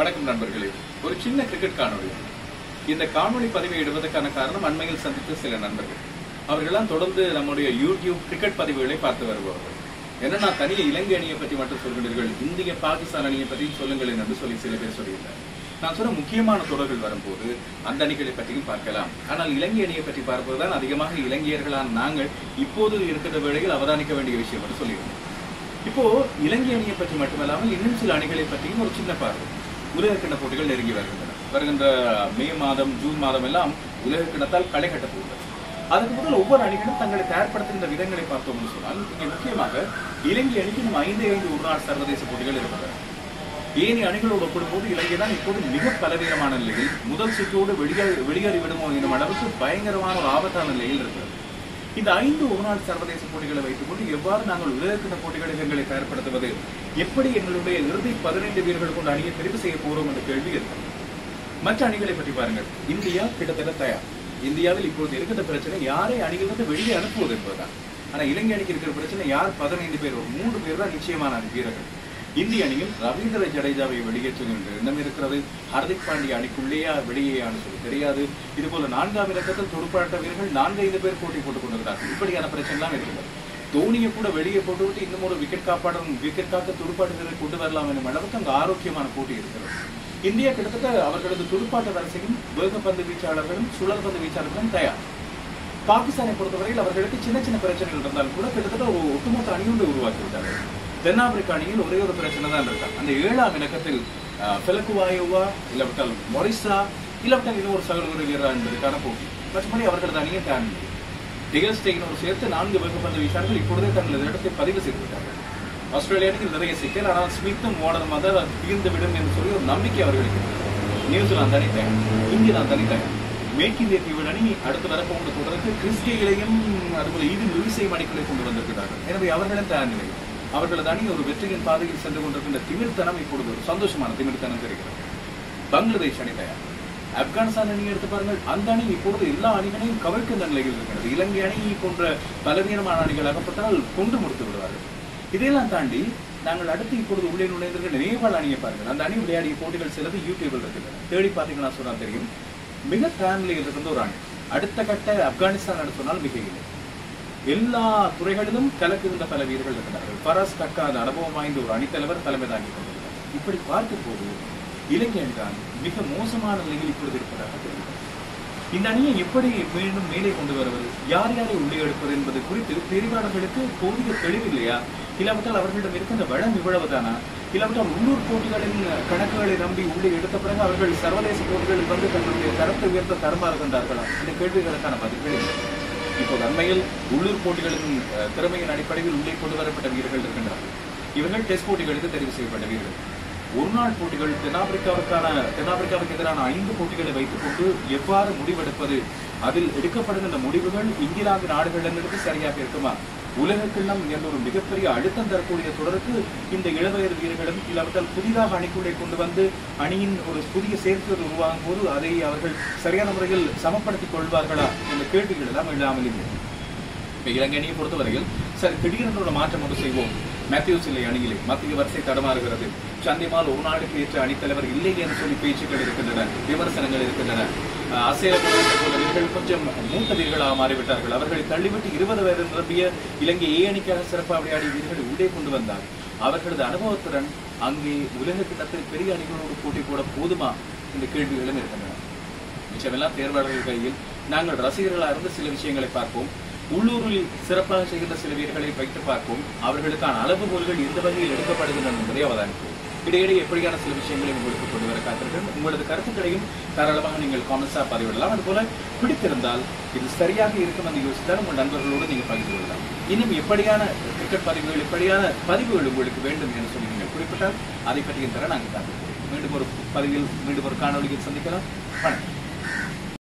வணக்கம் நண்பர்களே. ஒரு சின்ன கிரிக்கெட் காணொலி இந்த காணொலி பதிவை இடுவதற்கான காரணம் அண்மையில் சந்தித்த சில நண்பர்கள். அவர்களெல்லாம் தொடர்ந்து நம்முடைய யூடியூப் கிரிக்கெட் பதிவுகளை பார்த்து வருபவர்கள். என்ன நான் தனியே இலங்கை அணியை பற்றி மட்டும் சொல்கிறீர்கள் இந்திய பாகிஸ்தான் அணியை பற்றி சொல்லுங்கள் என்று சொல்லி சில பேர் சொல்லியிருந்தார். நான் சொன்ன முக்கியமான தொடர்கள் வரும்போது அந்த அணிகளை பற்றியும் பார்க்கலாம். ஆனால் இலங்கை அணியை பற்றி பார்ப்பதுதான் அதிகமாக இலங்கையர்களான நாங்கள் இப்போது இருக்கிற வேளையில் அவதானிக்க வேண்டிய விஷயம் என்று சொல்லியிருந்தோம். இப்போ இலங்கை அணியை பற்றி மட்டுமல்லாமல் இன்னும் சில அணிகளை பற்றியும் ஒரு சின்ன பார்வை. உலகக்கிண்ண போட்டிகள் நெருங்கி வருகின்றன. வருகின்ற மே மாதம் ஜூன் மாதம் எல்லாம் உலகக்கிண்ணத்தால் களை கட்டப் போகிறது அதுக்கு முதல் ஒவ்வொரு அணிகளும் தங்களை தயார்படுத்துகின்ற விதங்களை பார்த்தோம்னு சொன்னால் இங்கே முக்கியமாக இலங்கை அணிக்கு நம்ம ஐந்து ஐந்து ஒரு நாள் சர்வதேச போட்டிகள் இருக்கின்றன. ஏனைய அணிகளோடு ஒப்பிடும்போது இலங்கை தான் இப்போது மிக பலவீனமான நிலையில் முதல் சுற்றோடு வெளியேறி வெளியேறி விடுமோ எனும் அளவுக்கு பயங்கரமான ஒரு ஆபத்தான நிலையில் இருக்கிறது. இந்த ஐந்து ஒரு நாள் சர்வதேச போட்டிகளை வைத்துக்கொண்டு எவ்வாறு நாங்கள் உலகத்தின போட்டிகளை எங்களை தயார்படுத்துவது எப்படி எங்களுடைய இறுதி பதினைந்து வீரர்கள் கொண்ட அணியை தெரிவு செய்ய போறோம் என்ற கேள்வி இருக்கும் மற்ற அணிகளை பற்றி பாருங்கள். இந்தியா கிட்டத்தட்ட தயார். இந்தியாவில் இப்போது இருக்கிற பிரச்சனை யாரை அணியிலிருந்து வெளியே அனுப்புவது என்பதுதான். ஆனா இலங்கை அணிக்கு இருக்கிற பிரச்சனை யார்? பதினைந்து பேர் மூன்று பேர் தான் நிச்சயமான வீரர்கள். இந்திய அணியில் ரவீந்திர ஜடேஜாவை வெளியேற்றுகின்ற எண்ணம் இருக்கிறது ஹர்திக் பாண்டிய அணிக்குள்ளேயா வெளியேயான்னு சொல்லி தெரியாது. இது போல நான்காம் இலக்கத்தில் துடுப்பாட்ட வீரர்கள் நான்கு ஐந்து பேர் போட்டி போட்டுக் கொண்டிருக்கிறார்கள். இப்படியான பிரச்சனை தான் இருக்கிறது. தோனியை கூட வெளியே போட்டுவிட்டு இன்னும் ஒரு விக்கெட் காப்பாடும் விக்கெட் காக்க துடுப்பாட்ட வீரரை கொண்டு வரலாம் எனும் அளவுக்கு அங்கு ஆரோக்கியமான போட்டி இருக்கிறது. இந்தியா கிட்டத்தட்ட அவர்களது துடுப்பாட்ட வரிசையும் வேகப்பந்து வீச்சாளர்களும் சுழல் பந்து வீச்சாளர்களும் தயார். பாகிஸ்தானை பொறுத்தவரையில் அவர்களுக்கு சின்ன சின்ன பிரச்சனைகள் இருந்தாலும் கூட கிட்டத்தட்ட ஒரு ஒட்டுமொத்த அணியுண்டு உருவாக்கி விட்டார்கள் தென்னாப்பிரிக்க அணியில் ஒரே ஒரு பிரச்சனை தான் இருக்கா அந்த ஏழாம் இலக்கத்தில் பெலக்குவாயோவா இல்லாவிட்டால் மொரிசா இல்லாவிட்டால் இன்னொரு சகோதர வீரரா என்பதற்கான போட்டி. மற்றபடி அவர்களது அணியை தாண்டி டிகல் சேர்த்து நான்கு வேகப்பந்து வீச்சாளர்கள் இப்பொழுதே தங்களது இடத்தை பதிவு செய்துவிட்டார்கள். ஆஸ்திரேலியா அணியில் நிறைய சிக்கல் ஆனால் ஸ்மித்தும் மோடனும் வந்து தீர்ந்து விடும் என்று சொல்லி ஒரு நம்பிக்கை அவர்களுக்கு நியூசிலாந்து அணி தயார். இங்கிலாந்து அணி தயார். மேற்கிந்திய தீவு அணி அடுத்து வரப்போகிற தொடருக்கு கிறிஸ்டியையும் அதுபோல இது லூயிசையும் அணிகளை கொண்டு வந்திருக்கிறார்கள். எனவே அவர்களும் தயார் நிலையில். அவர்களது அணி ஒரு வெற்றியின் பாதையில் சென்று கொண்டிருக்கின்ற திமிர்த்தனம் இப்பொழுது ஒரு சந்தோஷமான திமிர்த்தனம் தெரிகிறது. பங்களாதேஷ் அணி தயார். ஆப்கானிஸ்தான் அணியை எடுத்து பாருங்கள் அந்த அணி இப்பொழுது எல்லா அணிகளையும் கவிழ்க்கின்ற நிலையில் இருக்கிறது. இலங்கை அணி போன்ற பலவீனமான அணிகள் அகப்பட்டால் கொண்டு முடித்து விடுவார்கள். இதையெல்லாம் தாண்டி நாங்கள் அடுத்து இப்பொழுது உள்ளே நுழைந்திருக்கிற நேபாள் அணியை பாருங்கள். அந்த அணி விளையாடிய போட்டிகள் சிலது யூடியூபில் இருக்கின்றன. தேடி பார்த்தீங்கன்னா சொன்னால் தெரியும். மிக ஃபேமிலியில் இருந்த ஒரு அணி. அடுத்த கட்ட ஆப்கானிஸ்தான் சொன்னால் மிக இல்லை எல்லா துறைகளிலும் கலக்குகின்ற பல வீரர்கள் இருக்கிறார்கள் பரஸ் கக்காத அனுபவம் வாய்ந்த ஒரு அணித்தலைவர் தலைமை தாங்கி கொண்டிருக்கிறார். இப்படி பார்க்கும் போது இலங்கை அணிதான் மிக மோசமான நிலையில் இப்பொழுது இருப்பதாக தெரிகிறது. இந்த அணியை எப்படி மீண்டும் மேலே கொண்டு வருவது? யார் யாரை உள்ளே எடுப்பது என்பது குறித்து பெரியவாளர்களுக்கு போதிய தெளிவில்லையா இல்லாவிட்டால் அவர்களிடம் இருக்கின்ற வளம் இவ்வளவுதானா? இல்லாவிட்டால் உள்ளூர் போட்டிகளின் கணக்குகளை நம்பி உள்ளே எடுத்த பிறகு அவர்கள் சர்வதேச போட்டிகளில் வந்து தங்களுடைய தரத்தை உயர்த்த தரமாக இருக்கின்றார்களா இந்த கேள்விகளுக்கான பதில்கள் இல்லை. இப்போது அண்மையில் உள்ளூர் போட்டிகளின் திறமையின் அடிப்படையில் உள்ளே கொண்டு வரப்பட்ட வீரர்கள் இருக்கின்றார்கள் இவர்கள் டெஸ்ட் போட்டிகளுக்கு தெரிவு செய்யப்பட்ட வீரர்கள். ஒரு நாள் போட்டிகள் தென்னாப்பிரிக்காவுக்கான தென்னாப்பிரிக்காவுக்கு எதிரான ஐந்து போட்டிகளை வைத்துக் கொண்டு எவ்வாறு முடிவெடுப்பது? அதில் எடுக்கப்படுகின்ற முடிவுகள் இங்கிலாந்து நாடுகளிடமிருந்து சரியாக இருக்குமா? உலகக்கிண்ணம் என்ற ஒரு மிகப்பெரிய அழுத்தம் தரக்கூடிய தொடருக்கு இந்த இளவயது வீரர்களும் இல்லாவிட்டால் புதிதாக அணிக்குள்ளே கொண்டு வந்து அணியின் ஒரு புதிய சேர்க்கையோடு உருவாகும் போது அதை அவர்கள் சரியான முறையில் சமப்படுத்திக் கொள்வார்களா என்ற கேள்விகள் எல்லாம் இல்லாமல் இல்லை இப்ப இலங்கை அணியை பொறுத்தவரையில் சரி திடீரென்று ஒரு மாற்றம் ஒன்று செய்வோம். மேத்யூஸ் இல்லை அணியிலே. மத்திய வரிசை தடமாறுகிறது. சந்திமால் ஒரு நாளுக்கு ஏற்ற அணித்தலைவர் இல்லை என்று சொல்லி பேச்சுக்கள் இருக்கின்றன விமர்சனங்கள் இருக்கின்றன. அசைய கொஞ்சம் மூத்த வீரர்களாக மாறிவிட்டார்கள். அவர்களை தள்ளிவிட்டு இருபது வயது நிரம்பிய இலங்கை ஏ அணிக்காக சிறப்பாக விளையாடிய வீரர்களை உள்ளே கொண்டு வந்தார். அவர்களது அனுபவத்துடன் அங்கே உலக கிண்ணத்தில் பெரிய அணிகளோடு போட்டி போட போதுமா இந்த கேள்விகளும் இருக்கின்றன. மிச்சமெல்லாம் தேர்வாளர்கள் கையில். நாங்கள் ரசிகர்களாக இருந்து சில விஷயங்களை பார்ப்போம். உள்ளூரில் சிறப்பாக செய்கின்ற சில வீரர்களை வைத்து பார்ப்போம். அவர்களுக்கான அளவுகோல்கள் எந்த வகையில் எடுக்கப்படுகின்றன என்பதை அவதானிப்போம். இடையிடையே எப்படியான சில விஷயங்களை உங்களுக்கு கொண்டு வர காத்திருக்கிறேன். உங்களது கருத்துக்களையும் தாராளமாக நீங்கள் காமெண்ட்ஸாக பதிவிடலாம். அதுபோல பிடித்திருந்தால் இது சரியாக இருக்கும் என்று யோசித்தால் உங்கள் நண்பர்களோடு நீங்கள் பகிர்ந்து கொள்ளலாம். இன்னும் எப்படியான கிரிக்கெட் பதிவுகள் எப்படியான பதிவுகள் உங்களுக்கு வேண்டும் என்று சொல்லி நீங்கள் குறிப்பிட்டால் அதை பற்றியும் தர நாங்கள் காத்திருக்கிறோம். மீண்டும் ஒரு பதிவில் மீண்டும் ஒரு காணொலியில் சந்திக்கலாம். வணக்கம்.